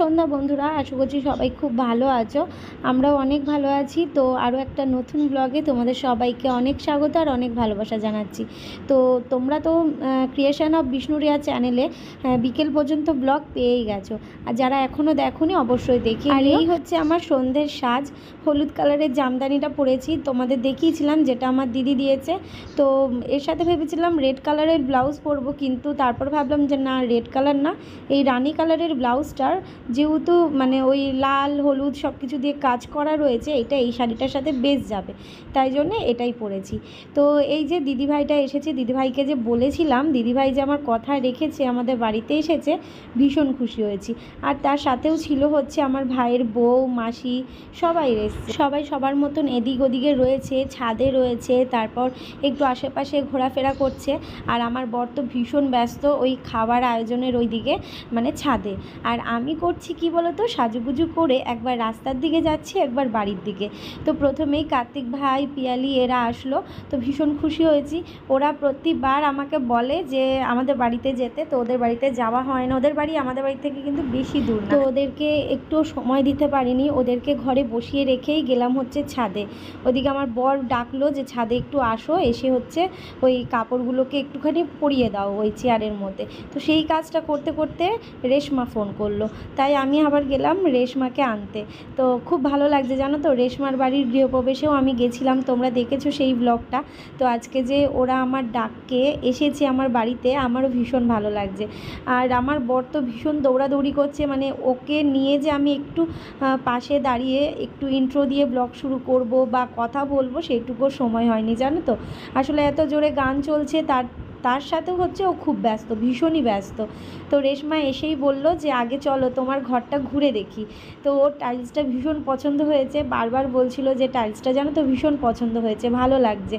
সন্ধ্যা বন্ধুরা আশা করছি সবাই খুব ভালো আছো। আমরাও অনেক ভালো আছি। তো আরও একটা নতুন ব্লগে তোমাদের সবাইকে অনেক স্বাগত আর অনেক ভালোবাসা জানাচ্ছি। তো তোমরা তো ক্রিয়েশন অফ বিষ্ণুরিয়া চ্যানেলে বিকেল পর্যন্ত ব্লগ পেয়েই গেছো। আর যারা এখনও দেখোনি অবশ্যই দেখি আর এই হচ্ছে আমার সন্ধ্যের সাজ। হলুদ কালারের জামদানিটা পরেছি। তোমাদের দেখিয়েছিলাম যেটা আমার দিদি দিয়েছে। তো এর সাথে ভেবেছিলাম রেড কালারের ব্লাউজ পরবো কিন্তু তারপর ভাবলাম যে না রেড কালার না। এই রানী কালারের ব্লাউজটার যেহেতু মানে ওই লাল, হলুদ সব কিছু দিয়ে কাজ করা রয়েছে, এটা এই শাড়িটার সাথে বেশ যাবে। তাই জন্য এটাই পরেছি। তো এই যে দিদিভাইটা এসেছে, দিদিভাইকে যে বলেছিলাম, দিদিভাই যে আমার কথা রেখেছে, আমাদের বাড়িতে এসেছে, ভীষণ খুশি হয়েছি। আর তার সাথেও ছিল হচ্ছে আমার ভাইয়ের বউ, মাসি, সবাই এসছে। সবাই সবার মতন এদিক ওদিকে রয়েছে, ছাদে রয়েছে, তারপর একটু আশেপাশে ঘোরাফেরা করছে। আর আমার বর তো ভীষণ ব্যস্ত ওই খাবার আয়োজনের ওই দিকে মানে ছাদে। আর আমি করছি কি বলতো? সাজুগুজু করে একবার রাস্তার দিকে যাচ্ছি, একবার বাড়ির দিকে। তো প্রথমেই কার্তিক ভাই, পিয়ালি এরা আসলো। তো ভীষণ খুশি হয়েছি। ওরা প্রতিবার আমাকে বলে যে আমাদের বাড়িতে যেতে। তো ওদের বাড়িতে যাওয়া হয় না। ওদের বাড়ি আমাদের বাড়ি থেকে কিন্তু বেশি দূর তো ওদেরকে একটু সময় দিতে পারিনি। ওদেরকে ঘরে বসিয়ে রেখেই গেলাম হচ্ছে ছাদে। ওদিকে আমার বর ডাকলো যে, ছাদে একটু আসো। এসে হচ্ছে ওই কাপড়গুলোকে একটুখানি পরিয়ে দাও ওই চেয়ারের মধ্যে। তো সেই কাজটা করতে করতে রেশমা ফোন করল। তাই আমি আবার গেলাম রেশমাকে আনতে। তো খুব ভালো লাগছে, জানো তো? রেশমার বাড়ির গৃহপ্রবেশেও আমি গেছিলাম, তোমরা দেখেছ সেই ব্লগটা তো আজকে যে ওরা আমার ডাককে এসেছে আমার বাড়িতে, আমারও ভীষণ ভালো লাগছে। আর আমার বর তো ভীষণ দৌড়াদৌড়ি করছে মানে ওকে নিয়ে যে আমি একটু পাশে দাঁড়িয়ে একটু ইন্ট্রো দিয়ে ব্লগ শুরু করব বা কথা বলব সেইটুকুও সময় হয়নি, জানো তো? আসলে এত জোরে গান চলছে, তার তার সাথে হচ্ছে ও খুব ব্যস্ত, ভীষণই ব্যস্ত। তো রেশমা এসেই বলল যে, আগে চলো, তোমার ঘরটা ঘুরে দেখি। তো ওর টাইলসটা ভীষণ পছন্দ হয়েছে। বারবার বলছিল যে, টাইলসটা জানো তো ভীষণ পছন্দ হয়েছে, ভালো লাগছে।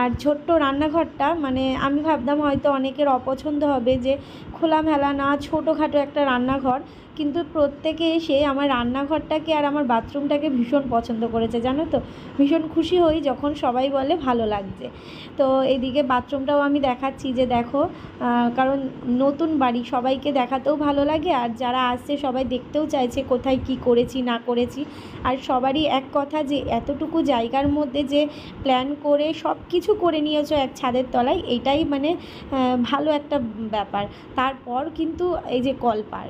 আর ছোট্ট রান্নাঘরটা মানে আমি ভাবতাম হয়তো অনেকের অপছন্দ হবে যে, খোলামেলা না, ছোটোখাটো একটা রান্নাঘর। কিন্তু প্রত্যেকে এসে আমার রান্নাঘরটাকে আর আমার বাথরুমটাকে ভীষণ পছন্দ করেছে, জানো তো? ভীষণ খুশি হই যখন সবাই বলে ভালো লাগছে। তো এদিকে বাথরুমটাও আমি দেখাচ্ছি যে দেখো কারণ নতুন বাড়ি, সবাইকে দেখাতেও ভালো লাগে আর যারা আসছে সবাই দেখতেও চাইছে কোথায় কি করেছি, না করেছি। আর সবারই এক কথা যে এতটুকু জায়গার মধ্যে যে প্ল্যান করে সব কিছু করে নিয়েছো এক ছাদের তলায়, এটাই মানে ভালো একটা ব্যাপার। তারপর কিন্তু এই যে কলপার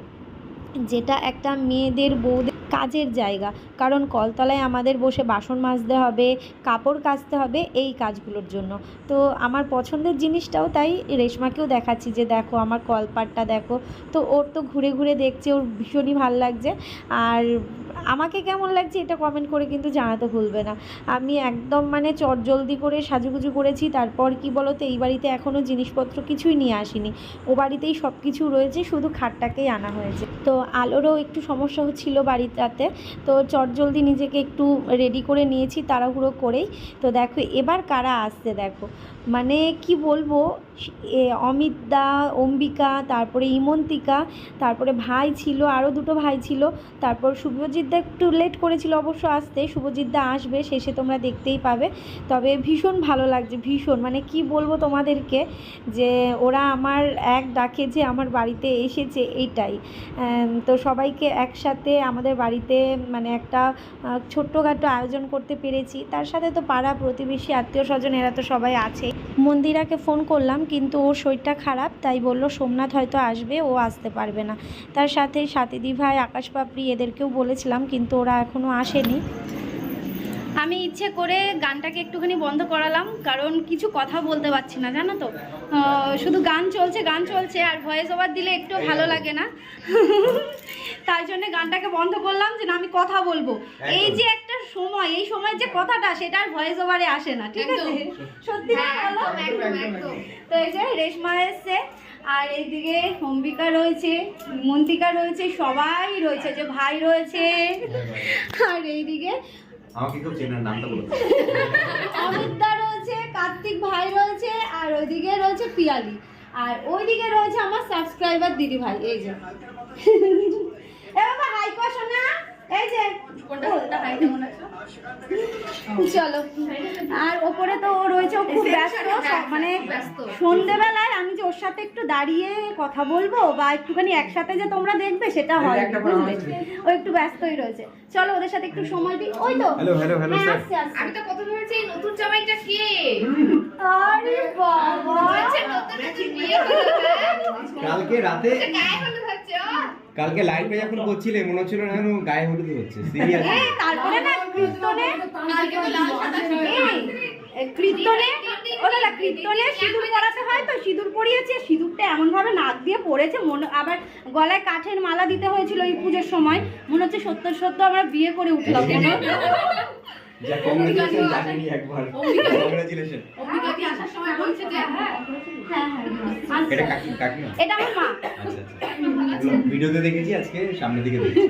যেটা একটা মেয়েদের বউদের কাজের জায়গা। কারণ কলতলায় আমাদের বসে বাসন মাজতে হবে, কাপড় কাচতে হবে, এই কাজগুলোর জন্য। তো আমার পছন্দের জিনিসটাও তাই, রেশমাকেও দেখাচ্ছি যে দেখো আমার কলপাটটা দেখো। তো ওর তো ঘুরে ঘুরে দেখছে, ওর ভীষণই ভালো লাগছে। আর আমাকে কেমন লাগছে এটা কমেন্ট করে কিন্তু জানাতে ভুলবে না। আমি একদম মানে চটজলদি করে সাজুগুজু করেছি, তারপর কি বলো তো এই বাড়িতে এখনও জিনিসপত্র কিছুই নিয়ে আসিনি। ও বাড়িতেই সব কিছু রয়েছে, শুধু খাটটাকেই আনা হয়েছে। তো আলোরও একটু সমস্যা হচ্ছিল বাড়িটাতে, তো চটজলদি নিজেকে একটু রেডি করে নিয়েছি, তাড়াহুড়ো করেই। তো দেখো, এবার কারা আসছে দেখো। মানে কি বলব, এ অমিতদা অম্বিকা, তারপরে ইমন্তিকা, তারপরে ভাই ছিল, আরও দুটো ভাই ছিল, তারপর শুভজিৎদা একটু লেট করেছিল অবশ্য আসতে। শুভজিৎদা আসবে, শেষে তোমরা দেখতেই পাবে। তবে ভীষণ ভালো লাগছে, ভীষণ। মানে কি বলব তোমাদেরকে যে ওরা আমার এক ডাকে যে আমার বাড়িতে এসেছে এইটাই। তো সবাইকে একসাথে আমাদের বাড়িতে মানে একটা ছোট্টখাটো আয়োজন করতে পেরেছি। তার সাথে তো পাড়া প্রতিবেশী, আত্মীয় স্বজন, এরা তো সবাই আছে। মন্দিরাকে ফোন করলাম, কিন্তু ওর শরীরটা খারাপ, তাই বলল, সোমনাথ হয়তো আসবে, ও আসতে পারবে না। তার সাথে সাথীদি ভাই, আকাশ পাপড়ি, এদেরকেও বলেছিলাম কিন্তু ওরা এখনও আসেনি। আমি ইচ্ছে করে গানটাকে একটুখানি বন্ধ করালাম কারণ কিছু কথা বলতে পারছি না জানো তো? শুধু গান চলছে গান চলছে আর ভয়েস ওভার দিলে একটু ভালো লাগে না। তাই জন্য গানটাকে বন্ধ করলাম যে না আমি কথা বলব। এই যে একটা সময় এই সময়ের যে কথাটা সেটা আর ভয়েস ওভারে আসে না ঠিক আছে? সত্যি তো এই যে রেশমা এসছে। আর এইদিকে অম্বিকা রয়েছে মন্তিকা রয়েছে সবাই রয়েছে যে ভাই রয়েছে। আর এইদিকে আমাকে কেউ চেনার নামটা বলো। অমিতদা রয়েছে কার্তিক ভাই রয়েছে আর ওইদিকে রয়েছে পিয়ালি। আর ওইদিকে রয়েছে আমার সাবস্ক্রাইবার দিদি ভাই এই যে এ বাবা হাই কর শোনা এই যে কোনটা কোনটা হাই কেমন আছো? চলো। আর ওপরে তো ও রয়েছে ও খুব ব্যস্ত মানে সন্ধেবেলায় আমি যে ওর সাথে একটু দাঁড়িয়ে কথা বলব বা একটুখানি একসাথে যে তোমরা দেখবে সেটা হয় বুঝলে? ও একটু ব্যস্তই রয়েছে। চলো ওদের সাথে একটু সময় দিই। ওই তো। হ্যালো হ্যালো হ্যালো হ্যাঁ আমি তো প্রথমে ভেবেছি এই নতুন জামাইটা কে? আরে বাবা। নতুন নতুন বিয়ে কালকে রাতে কালকে লাইভে যখন করছিলে মনে হচ্ছিল না যেন গায়ে হলুদ হচ্ছে তারপরে না কীর্তনে? কালকে তো লাল সাদা ছিল। এই, এ, কীর্তনে? সিঁদুর পরাতে হয় তো সিঁদুর পরিয়েছে সিঁদুরটা এমন ভাবে নাক দিয়ে পড়েছে মনে আবার গলায় কাঠের মালা দিতে হয়েছিল এই পুজোর সময়। মনে হচ্ছে সত্য সত্য আমরা বিয়ে করে উঠলাম মনে যা কংগ্রেচুলেশন জানিনি একবার। কংগ্রেচুলেশন অম্বিকাদি আসার সময় বলছে যে হ্যাঁ হ্যাঁ হ্যাঁ। এটা কাকি কাকি এটা আমার মা। আচ্ছা আচ্ছা। ভিডিওতে দেখেছি আজকে সামনের দিকে দেখছি।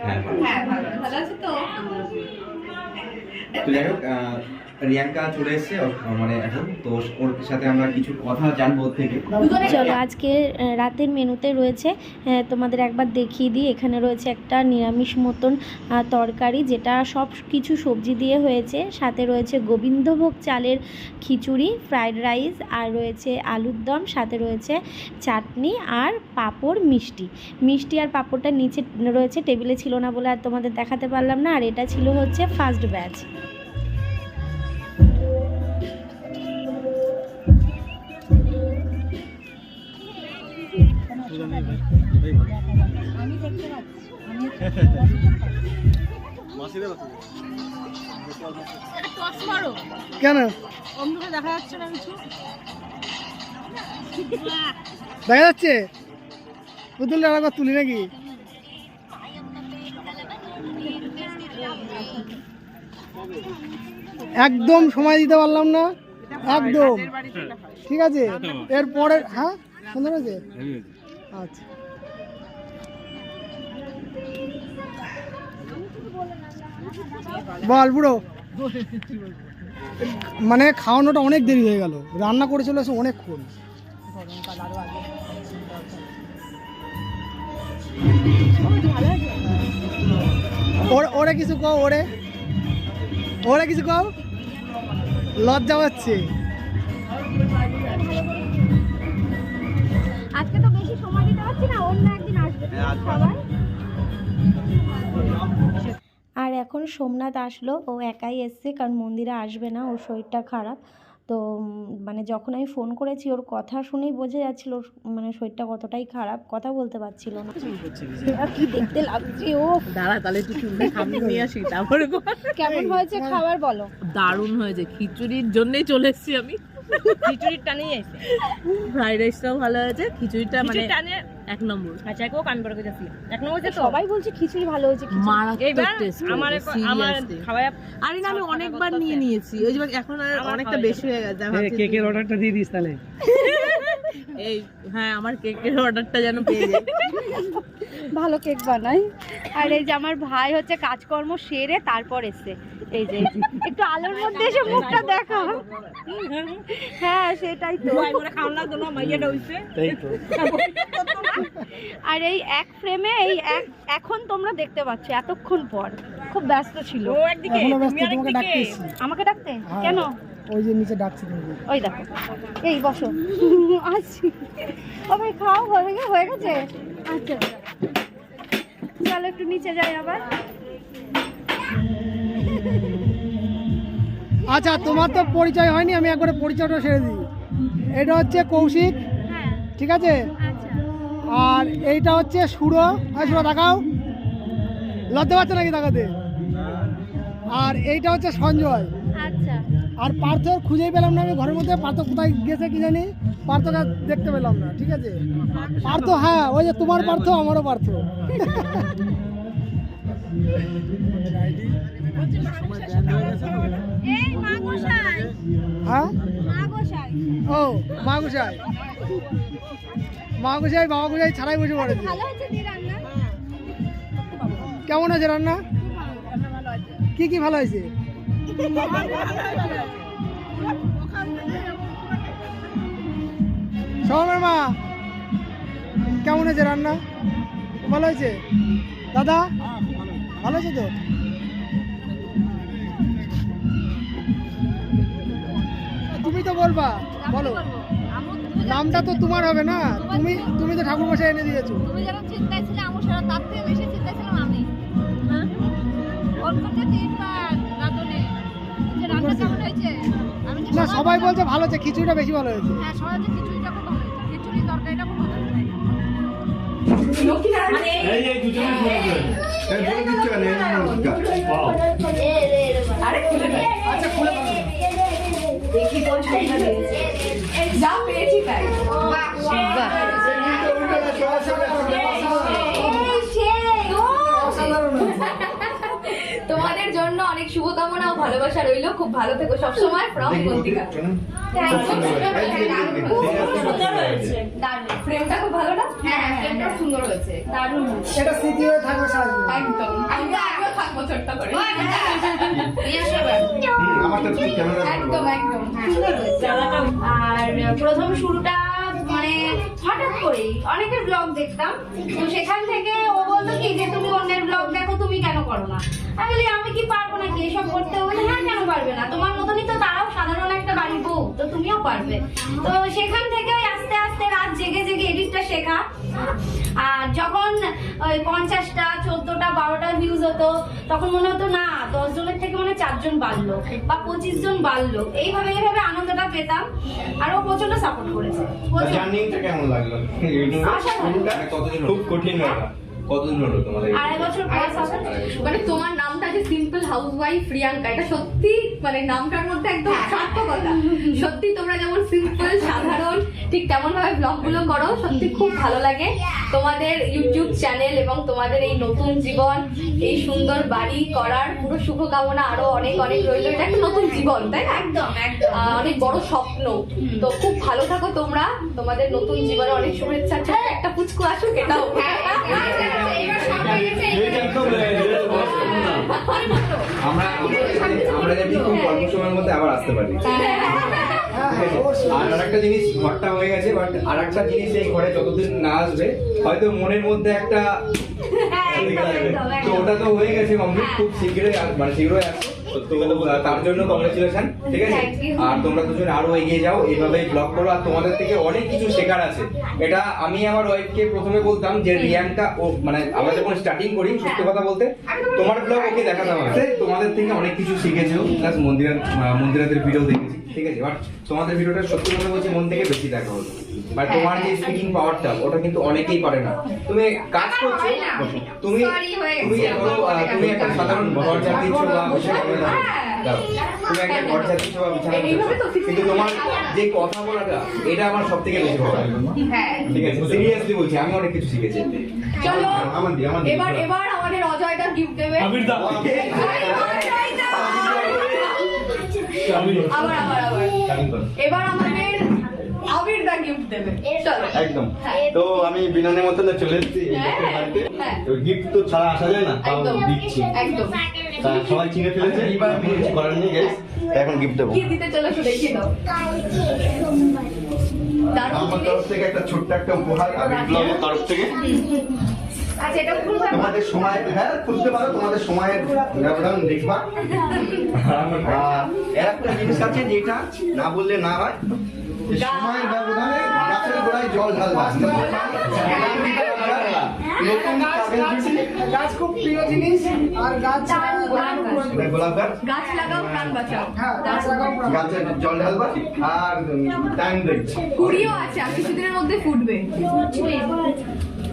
হ্যাঁ ভালো। আছে তো। তো যাই হোক আহ, রিয়াঙ্কা চলে এসেছে মানে এখন তো ওর সাথে আমরা কিছু কথা জানব ওর থেকে। চলো আজকে রাতের মেনুতে রয়েছে তোমাদের একবার দেখিয়ে দিই এখানে রয়েছে একটা নিরামিষ মতন তরকারি যেটা সব কিছু সবজি দিয়ে হয়েছে। সাথে রয়েছে গোবিন্দভোগ চালের খিচুড়ি ফ্রাইড রাইস আর রয়েছে আলুর দম সাথে রয়েছে চাটনি আর পাঁপড় মিষ্টি। মিষ্টি আর পাঁপড়টা নিচে রয়েছে টেবিলে ছিল না বলে আর তোমাদের দেখাতে পারলাম না আর এটা ছিল হচ্ছে ফার্স্ট ব্যাচ। কেন? দেখা যাচ্ছে? পুতুল একবার তুলি নাকি? একদম সময় দিতে পারলাম না। একদম। ঠিক আছে? এরপরে হ্যাঁ? সুন্দর আছে আচ্ছা। বল বুড়ো। মানে খাওয়ানোটা অনেক দেরি হয়ে গেল। রান্না করে চলে এসে অনেকক্ষণ ওরে কিছু কও, ওরে। ওরে কিছু কও। লজ্জা পাচ্ছে। আর এখন সোমনাথ আসলো ও একাই এসছে কারণ মন্দিরে আসবে না ওর শরীরটা খারাপ। তো মানে যখন আমি ফোন করেছি ওর কথা শুনেই বোঝা যাচ্ছিল মানে শরীরটা কতটাই খারাপ কথা বলতে পারছিল না। কি দেখতে লাগছে ও দাঁড়া তাহলে সামনে নিয়ে আসি তারপরে কেমন হয়েছে খাবার বলো? দারুণ হয়েছে খিচুড়ির জন্যই চলে এসেছি আমি। খিচুড়ির টানেই আছে ফ্রাইড রাইসটাও ভালো হয়েছে খিচুড়িটা মানে টানে এক নম্বর। আচ্ছা একও কান বড় এক নম্বর যে সবাই বলছে খিচুড়ি ভালো হয়েছে খিচুড়ি। মারাত্মক টেস্ট আমার আমার খাওয়া আরে না আমি অনেকবার নিয়ে নিয়েছি। ওই যে এখন আর অনেকটা বেশি হয়ে গেছে। কেকের অর্ডারটা দিয়ে দিস তাহলে। এই হ্যাঁ আমার কেকের অর্ডারটা যেন পেয়ে যাই ভালো কেক বানাই। আর এই যে আমার ভাই হচ্ছে কাজকর্ম সেরে তারপর এসে এই যে একটু আলোর মধ্যে এসে মুখটা দেখা। হ্যাঁ সেটাই তো। আর এই এক ফ্রেমে এই এক এখন তোমরা দেখতে পাচ্ছ এতক্ষণ পর। খুব ব্যস্ত ছিল। আমাকে ডাকতে? হ্যাঁ। কেন? ওই যে নিচে ডাকছি তোমাকে ওই দেখো। এই বসো। আসছি ও ভাই খাও হয়ে গে- হয়ে গেছে? আচ্ছা আচ্ছা। চলো একটু নিচে যাই আবার। আচ্ছা তোমার তো পরিচয় হয়নি আমি একবারে পরিচয়টা সেরে দিই। এটা হচ্ছে কৌশিক হ্যাঁ। ঠিক আছে? আচ্ছা। আর এইটা হচ্ছে সুরো। আর সুরো দেখাও। লজ্জা পাচ্ছে নাকি দেখাতে? আর এইটা হচ্ছে সঞ্জয়। আচ্ছা। আর পার্থ খুঁজেই পেলাম না আমি, ঘরের মধ্যে পার্থ কোথায় গেছে কি জানি, পার্থকে দেখতে পেলাম না, ঠিক আছে? পার্থ হ্যাঁ ওই যে তোমার পার্থ, আমারও পার্থ। হ্যাঁ? ও, মা মা ছাড়াই কেমন আছে রান্না? কি কি ভালো হয়েছে? মা, কেমন হয়েছে রান্না? ভালো হয়েছে? দাদা? ভালো তো? তুমি তো বলবা, বলো। নামটা তো তোমার হবে না। তুমি তুমি তো ঠাকুর বসে এনে দিয়েছ। ছিলাম আমি। হয়েছে না সবাই বলছে ভালো হচ্ছে খিচুড়িটা বেশি ভালো হয়েছে হ্যাঁ সবাই বলছে খিচুড়িটা খুব ভালো হয়েছে খিচুড়ি তরকারিটা খুব ভালো হয়েছে এই এই দুজনে বলে দিচ্ছ কেন এই নমস্কার যা পেয়েছি তাই তোমাদের জন্য অনেক শুভকামনা ও ভালোবাসা রইল খুব ভালো থেকো সবসময় ফ্রম বন্দিকা ফ্রেমটা খুব ভালো না হ্যাঁ ফ্রেমটা সুন্দর হয়েছে দারুণ এটা স্মৃতি হয়ে থাকবে সারা একদম আমি তো আগেও থাকব ছোট্ট করে আমারটা ঠিক ক্যামেরা একদম একদম হ্যাঁ, সুন্দর হয়েছে আর প্রথম শুরুটা মানে হঠাৎ করেই অনেকের ব্লগ দেখতাম। তো সেখান থেকে ও বলতো কি যে তুমি অন্যের ব্লগ দেখো তুমি কেন করো না? আমি বলি আমি কি পারব না কি এসব করতে? বলে, হ্যাঁ কেন পারবে না? তোমার মতনই তো তারাও সাধারণ একটা বাড়ির বউ তো তুমিও পারবে। তো সেখান থেকে আস্তে আস্তে রাত জেগে জেগে এডিটটা শেখা। আর যখন ওই পঞ্চাশটা চোদ্দটা বারোটা ভিউজ হতো তখন মনে হতো না দশ জনের থেকে মানে চারজন বাড়লো বা পঁচিশ জন বাড়লো। এইভাবে এইভাবে আনন্দটা পেতাম আর ও প্রচণ্ড সাপোর্ট করেছে। জার্নিটা কেমন লাগল? কতদিন খুব কঠিন হলো কতদিন হলো তোমাদের এই- আড়াই বছর পর সাপোর্ট মানে তোমার নামটা যে সিম্পল হাউসওয়াইফ প্রিয়াঙ্কা এটা সত্যি মানে নামটার মধ্যে একদম সার্থকতা। সত্যি তোমরা যেমন সিম্পল সাধারণ ঠিক তেমন ভাবে ব্লগগুলো করো সত্যি খুব ভালো লাগে। তোমাদের ইউটিউব চ্যানেল এবং তোমাদের এই নতুন জীবন এই সুন্দর বাড়ি করার পুরো শুভকামনা আরও অনেক অনেক রইল। এটা একটা নতুন জীবন তাই না? একদম একদম। অনেক বড় স্বপ্ন। তো খুব ভালো থাকো তোমরা। তোমাদের নতুন জীবনে অনেক শুভেচ্ছা। একটা পুচকু আসুক এটাও। আমরা আর আরেকটা জিনিস ঘরটা হয়ে গেছে বাট আরেকটা জিনিস এই ঘরে যতদিন না আসবে হয়তো মনের মধ্যে একটা তো ওটা তো হয়ে গেছে কমপ্লিট খুব শীঘ্রই মানে শীঘ্রই আসবে তো তার জন্য কংগ্রেচুলেশন ঠিক আছে? আর তোমরা দুজন আরও এগিয়ে যাও এইভাবেই ব্লগ করো। আর তোমাদের থেকে অনেক কিছু শেখার আছে। এটা আমি আমার ওয়াইফকে প্রথমে বলতাম যে রিয়াঙ্কা ও মানে আমরা যখন স্টার্টিং করি সত্যি কথা বলতে তোমার ব্লগ ওকে দেখাতাম আমি। তোমাদের থেকে অনেক কিছু শিখেছো প্লাস মন্দিরা মন্দিরাদের ভিডিও দেখেছি ঠিক আছে? বাট তোমাদের ভিডিওটা সত্যি কথা বলছি মন থেকে বেশি দেখা হলো। বাট তোমার যে স্পিকিং পাওয়ারটা ওটা কিন্তু অনেকেই পারে না। তুমি কাজ করছ? তুমি তুমি গেছে। তুমি একটা সাধারণ ঘর চালিয়েছো বা। তুমি একটা ঘর চালিয়েছো বা বিছানা কিন্তু তোমার যে কথা বলাটা এটা আমার সব থেকে বেশি ভালো হ্যাঁ। ঠিক আছে সিরিয়াসলি বলছি আমি অনেক কিছু শিখেছি। চলো আমার দি আমার এবার এবার আমাদের অজয়দা গিফট দেবে। আবার আবার আবার। এবার আমাদের আবির দা গিফট দেবে। একদম। হ্যাঁ। তো আমি বিনানের মতন চলে এসেছি এই হ্যাঁ, হ্যাঁ। তো গিফট তো ছাড়া আসা যায় না তাও দিচ্ছি। একদম। তা সবাই চিনে ফেলেছে? এবার কিছু করার নেই গাইস এখন গিফট দেবো। কি দিতে চলেছো দেখিয়ে দাও। আমার তরফ থেকে একটা ছোট্ট একটা উপহার আমি ব্লগের তরফ থেকে। তোমাদের সময় হ্যাঁ খুলতে পারো তোমাদের সময়ের ব্যবধান দেখবা। একটা জিনিস আছে যেটা না বললে না হয় সময়ের ব্যবধানে গাছের গোড়ায় জল ঢালবা। নতুন গাছ খুব প্রিয় জিনিস আর গাছ আহ, লাগানো পুরো- এটা গোলাপ গাছ? গাছ লাগাও প্রাণ বাঁচাও। হ্যাঁ গাছ লাগাও প্রাণ। গাছে জল ঢালবা আর টাইম দেখছি কুড়িও আছে আর কিছুদিনের মধ্যে ফুটবে।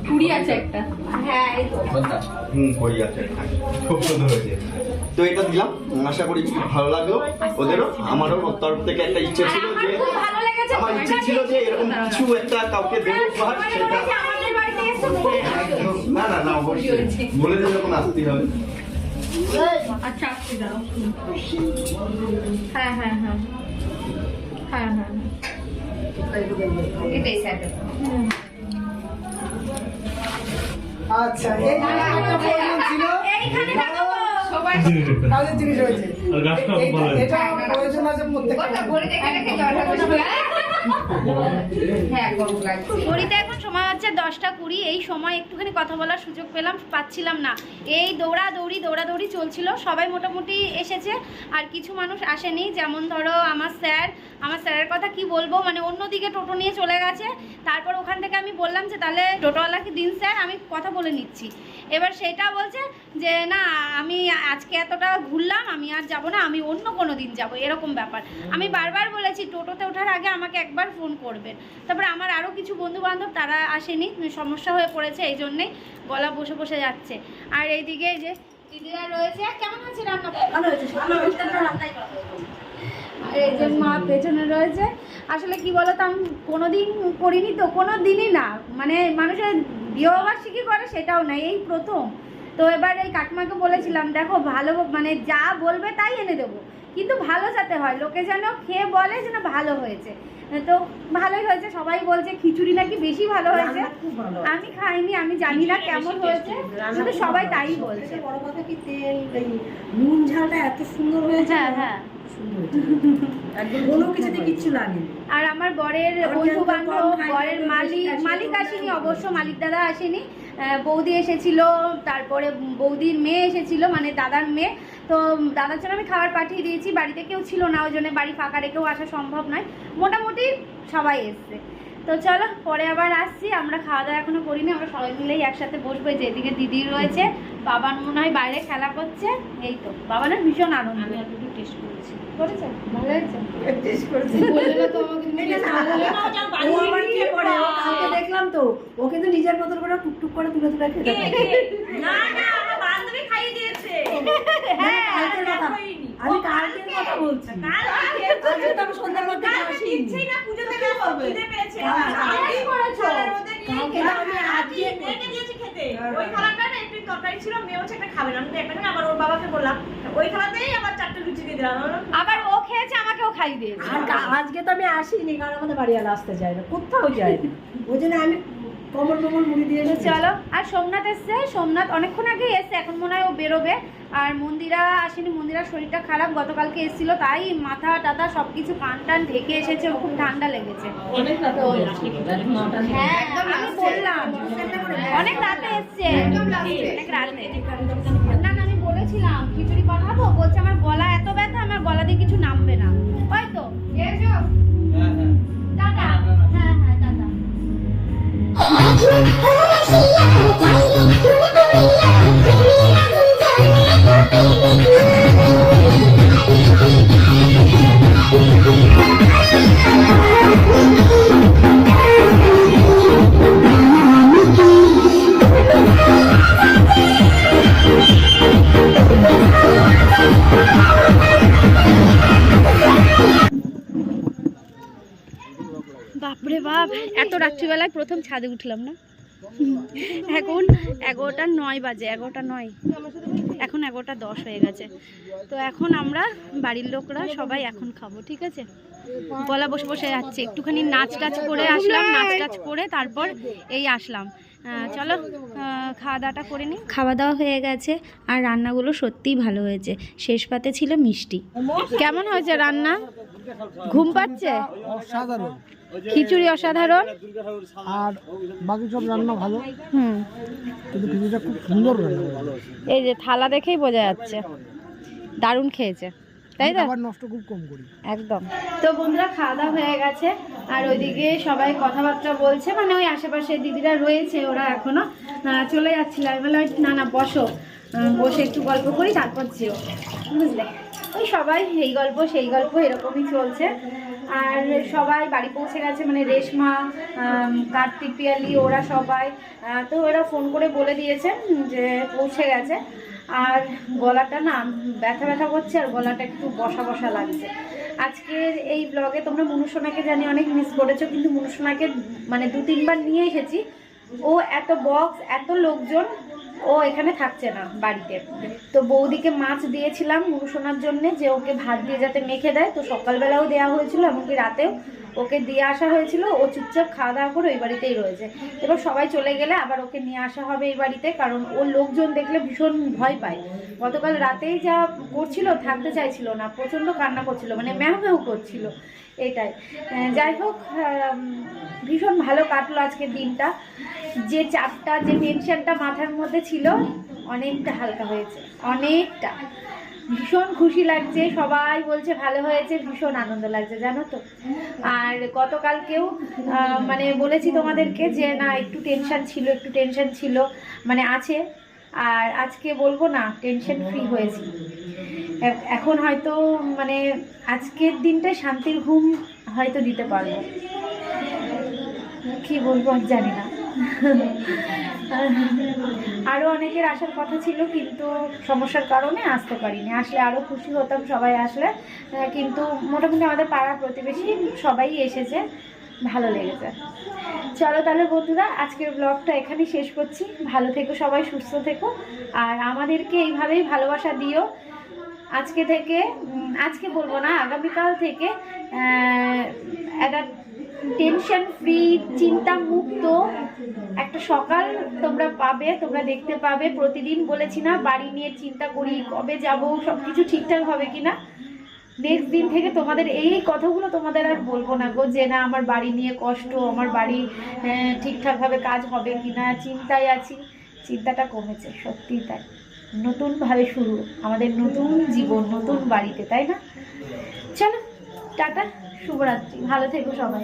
কুড়ি আছে একটা। হ্যাঁ এই তো। হুম করি আছে খুব সুন্দর হয়েছে। তো এটা দিলাম। আশা করি খুব ভালো লাগল ওদেরও আমারও ওর তরফ থেকে একটা ইচ্ছে ছিল আমার যে আমার ইচ্ছে ছিল যে এরকম কিছু একটা কাউকে দেবো উপহার সেটা একদম- না না না অবশ্যই। বলে দিয়ে যখন আসতেই হবে। আচ্ছা আসছি দাঁড়াও হ্যাঁ হ্যাঁ হ্যাঁ। হ্যাঁ হ্যাঁ এটাই স্যার। আচ্ছা এই একটা প্রয়োজন ছিল। এইখানে সবাই কাজের জিনিস রয়েছে এটা প্রয়োজন আছে প্রত্যেকটা হ্যাঁ ঘড়িতে এখন সময় হচ্ছে দশটা কুড়ি, এই সময় একটুখানি কথা বলার সুযোগ পেলাম, পাচ্ছিলাম না। এই দৌড়াদৌড়ি দৌড়াদৌড়ি চলছিল, সবাই মোটামুটি এসেছে, আর কিছু মানুষ আসেনি, যেমন ধরো আমার স্যার। আমার স্যারের কথা কি বলব মানে অন্যদিকে টোটো নিয়ে চলে গেছে, তারপর ওখান থেকে আমি বললাম যে, তাহলে টোটোওয়ালাকে দিন স্যার, আমি কথা বলে নিচ্ছি। এবার সেটা বলছে যে না আমি আজকে এতটা ঘুরলাম আমি আর যাব না আমি অন্য কোনো দিন যাব। এরকম ব্যাপার। আমি বারবার বলেছি টোটোতে ওঠার আগে আমাকে একবার ফোন করবেন। তারপরে আমার আরও কিছু বন্ধু বান্ধব তারা আসেনি সমস্যা হয়ে পড়েছে এই জন্যেই গলা বসে বসে যাচ্ছে। আর এইদিকে এই যে দিদিরা রয়েছে কেমন আছে রান্না? আর এই যে মা পেছনে রয়েছে আসলে কি বলতো আমি কোনোদিন করিনি তো কোনো দিনই না। মানে মানুষের বিবাহবার্ষিকী করে সেটাও না এই প্রথম। তো এবার এই কাকিমাকে বলেছিলাম, দেখো, ভালো মানে যা বলবে তাই এনে দেবো। কিন্তু ভালো যাতে হয়, লোকে যেন খেয়ে বলে যেন ভালো হয়েছে। তো ভালোই হয়েছে সবাই বলছে খিচুড়ি নাকি বেশি ভালো হয়েছে। আমি খাইনি আমি জানি না কেমন হয়েছে শুধু সবাই তাই বলছে। বড় কথা কি তেল নুন ঝালটা এত সুন্দর হয়েছে। হ্যাঁ হ্যাঁ। আর আমার বরের বন্ধু বান্ধব বরের মালিক মালিক আসেনি অবশ্য মালিক দাদা আসেনি। বৌদি এসেছিল তারপরে বৌদির মেয়ে এসেছিল মানে দাদার মেয়ে। তো দাদার জন্য আমি খাবার পাঠিয়ে দিয়েছি বাড়িতে কেউ ছিল না ওই জন্য বাড়ি ফাঁকা রেখেও আসা সম্ভব নয়। মোটামুটি সবাই এসছে। তো চলো পরে আবার আসছি আমরা খাওয়া দাওয়া এখনও করিনি আমরা সবাই মিলেই একসাথে বসবো যে এদিকে দিদি রয়েছে বাবার মনে হয় বাইরে খেলা করছে এই তো বাবানের ভীষণ আনন্দ আমি একটু টেস্ট করেছি। করেছে? ভালো হয়েছে? বললে না তো আমাকে দেখলাম তো ও কিন্তু নিজের মতন করে টুকটুক করে তুলে তুলে খেতে না খাইয়ে দিয়েছে। মানে কালকের কথা। আমি কালকের কথা বলছি। আজকে তো আমি সন্ধ্যার মধ্যে দিচ্ছেই না পুজো থেকে খিদে পেয়েছে। কি করেছ? কালকে আমি আজকে দিয়েছি খেতে। ওই খাবারটা না একটু তরকারি ছিল মেয়ে হচ্ছে একটা খাবে না। আমি তো খাই, আবার ওর বাবাকে বললাম ওই খাবারতেই আবার চারটে লুচি দিয়ে দিলাম। আবার ও খেয়েছে আমাকেও খাইয়ে দিয়েছে। আর আজকে তো আমি আসিনি কারণ আমাদের বাড়ি আর আসতে চাই না কোথাও যাই না। ওই জন্য আমি কমল টমল মুড়ি দিয়ে তো চলো আর সোমনাথ এসছে। সোমনাথ অনেকক্ষণ আগে এসছে এখন মনে হয় ও বেরোবে। আর মন্দিরা আসেনি মন্দিরার শরীরটা খারাপ গতকালকে এসেছিল তাই মাথা টাথা সব কিছু কান টান ঢেকে এসেছে খুব ঠান্ডা লেগেছে। হ্যাঁ আমি বললাম অনেক রাতে এসছে। অনেক রাতে। না না আমি বলেছিলাম খিচুড়ি পাঠাবো বলছে আমার গলা এত ব্যথা আমার গলা দিয়ে কিছু নামবে না। হয়তো i'm so Yeah. এত রাত্রিবেলায় প্রথম ছাদে উঠলাম না? এখন এগারোটা নয় বাজে এগারোটা নয়। এখন এগারোটা দশ হয়ে গেছে। তো এখন আমরা বাড়ির লোকরা সবাই এখন খাব ঠিক আছে? গলা বসে বসে যাচ্ছে। একটুখানি নাচ টাচ করে আসলাম নাচ টাচ করে তারপর এই আসলাম। চলো খাওয়া দাওয়াটা করে নিই খাওয়া দাওয়া হয়ে গেছে আর রান্নাগুলো সত্যিই ভালো হয়েছে। শেষ পাতে ছিল মিষ্টি। কেমন হয়েছে রান্না? ঘুম পাচ্ছে? অসাধারণ। খিচুড়ি অসাধারণ। আর বাকি সব রান্না ভালো। হুম। কিন্তু খিচুড়িটা খুব সুন্দর এই যে থালা দেখেই বোঝা যাচ্ছে। দারুণ খেয়েছে। তাই তো? আবার নষ্ট খুব কম করি। একদম। তো বন্ধুরা খাওয়া দাওয়া হয়ে গেছে। আর ওইদিকে সবাই কথাবার্তা বলছে। মানে ওই আশেপাশে দিদিরা রয়েছে ওরা এখনও চলে যাচ্ছিল আমি বললাম না না বসো। বসে একটু গল্প করি তারপর যেও। বুঝলে? ওই সবাই এই গল্প, সেই গল্প এরকমই চলছে। আর সবাই বাড়ি পৌঁছে গেছে মানে রেশমা কার্তিক, পিয়ালি, ওরা সবাই। তো ওরা ফোন করে বলে দিয়েছে যে পৌঁছে গেছে। আর গলাটা না, ব্যথা ব্যথা করছে, আর গলাটা একটু বসা বসা লাগছে। আজকের এই ব্লগে তোমরা মনুসোনাকে জানি অনেক মিস করেছ, কিন্তু মনুসোনাকে মানে দু তিনবার নিয়ে এসেছি। ও এত বক্স এত লোকজন ও এখানে থাকছে না বাড়িতে। তো বৌদিকে মাছ দিয়েছিলাম মুরুসোনার জন্য যে ওকে ভাত দিয়ে যাতে মেখে দেয়। তো সকালবেলাও দেওয়া হয়েছিল, এমনকি রাতেও। ওকে দিয়ে আসা হয়েছিল, ও চুপচাপ খাওয়া দাওয়া করে ওই বাড়িতেই রয়েছে। এবার সবাই চলে গেলে আবার ওকে নিয়ে আসা হবে এই বাড়িতে, কারণ ওর লোকজন দেখলে ভীষণ ভয় পায়। গতকাল রাতেই যা করছিল থাকতে চাইছিল না, প্রচণ্ড কান্না করছিল মানে ম্যাও ম্যাও করছিল, এটাই। যাই হোক ভীষণ ভালো কাটলো আজকের দিনটা। যে চাপটা, যে টেনশনটা মাথার মধ্যে ছিল, অনেকটা হালকা হয়েছে, অনেকটা। ভীষণ খুশি লাগছে, সবাই বলছে ভালো হয়েছে, ভীষণ আনন্দ লাগছে, জানো তো? আর গতকালকেও মানে বলেছি তোমাদেরকে যে, না, একটু টেনশন ছিল, একটু টেনশন ছিল মানে আছে। আর আজকে বলব না টেনশন ফ্রি হয়েছি। এখন হয়তো মানে আজকের দিনটা শান্তির ঘুম হয়তো দিতে পারব। কি বলব জানি না। আরও অনেকের আসার কথা ছিল, কিন্তু সমস্যার কারণে আসতে পারিনি। আসলে আরও খুশি হতাম সবাই আসলে কিন্তু মোটামুটি আমাদের পাড়ার প্রতিবেশী সবাই এসেছে, ভালো লেগেছে। চলো তাহলে বন্ধুরা, আজকের ব্লগটা এখানেই শেষ করছি। ভালো থেকো সবাই, সুস্থ থেকো। আর আমাদেরকে এইভাবেই ভালোবাসা দিও। আজকে থেকে আজকে বলব না, আগামীকাল থেকে একটা টেনশন ফ্রি চিন্তা মুক্ত একটা সকাল তোমরা পাবে, তোমরা দেখতে পাবে। প্রতিদিন বলেছি না, বাড়ি নিয়ে চিন্তা করি, কবে যাব সব কিছু ঠিকঠাক হবে কি না নেক্সট দিন থেকে তোমাদের এই কথাগুলো তোমাদের আর বলব না গো, যে না, আমার বাড়ি নিয়ে কষ্ট, আমার বাড়ি ঠিকঠাকভাবে কাজ হবে কি না চিন্তায় আছি। চিন্তাটা কমেছে সত্যিই তাই। নতুনভাবে শুরু, আমাদের নতুন জীবন, নতুন বাড়িতে, তাই না? চলো, টাটা, শুভরাত্রি, ভালো থেকো সবাই।